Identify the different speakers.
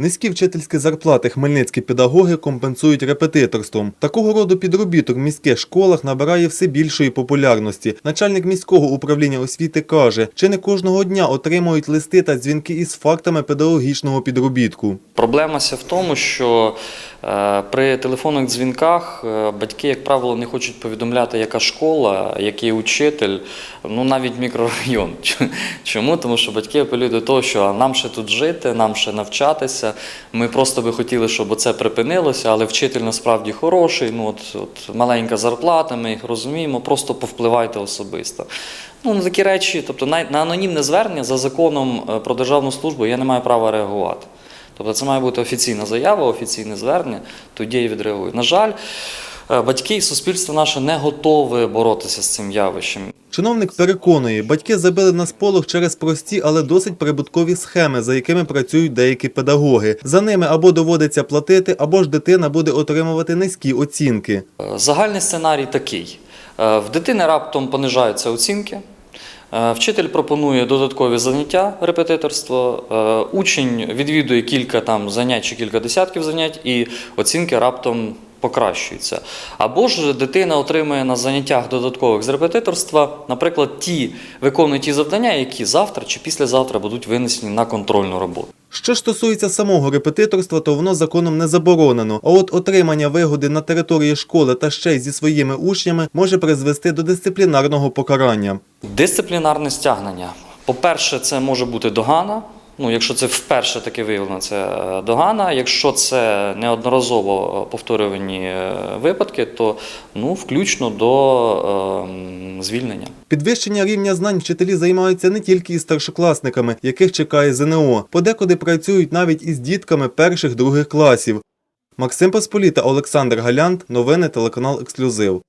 Speaker 1: Низькі вчительські зарплати хмельницькі педагоги компенсують репетиторством. Такого роду підробіток в міських школах набирає все більшої популярності. Начальник міського управління освіти каже, чи не кожного дня отримують листи та дзвінки із фактами педагогічного підробітку.
Speaker 2: Проблема в тому, що при телефонних дзвінках е, батьки, як правило, не хочуть повідомляти, яка школа, який учитель, ну навіть мікрорайон. Чому? Тому що батьки апелюють до того, що нам ще тут жити, нам ще навчатися. Ми просто би хотіли, щоб це припинилося, але вчитель насправді хороший. Ну от, от маленька зарплата, ми їх розуміємо, просто повпливайте особисто. Ну, на такі речі, тобто на, на анонімне звернення за законом е, про державну службу я не маю права реагувати. Тобто це має бути офіційна заява, офіційне звернення, тоді я відреагую. На жаль, е, батьки і суспільство наше не готові боротися з цим явищем.
Speaker 1: Чиновник переконує, батьки забили на сполох через прості, але досить прибуткові схеми, за якими працюють деякі педагоги. За ними або доводиться платити, або ж дитина буде отримувати низькі оцінки.
Speaker 2: Е, Загальний сценарій такий: Е, в дитини раптом понижаються оцінки. Е, Вчитель пропонує додаткові заняття, репетиторство. е, Учень відвідує кілька там занять чи кілька десятків занять, і оцінки раптом покращуються. Або ж дитина отримує на заняттях додаткових з репетиторства, наприклад, ті виконує ті завдання, які завтра чи післязавтра будуть винесені на контрольну роботу.
Speaker 1: Що ж стосується самого репетиторства, то воно законом не заборонено. А от отримання вигоди на території школи та ще й зі своїми учнями може призвести до дисциплінарного покарання.
Speaker 2: Дисциплінарне стягнення. По-перше, це може бути догана. Ну, якщо це вперше таке виявлено, це е, догана. Якщо це неодноразово е, повторювані е, випадки, то ну, включно до ем, звільнення.
Speaker 1: Підвищення рівня знань вчителі займаються не тільки із старшокласниками, яких чекає ЗНО. Подекуди працюють навіть із дітками перших других класів. Максим Посполіта, Олександр Галянт. Новини телеканал Ексклюзив.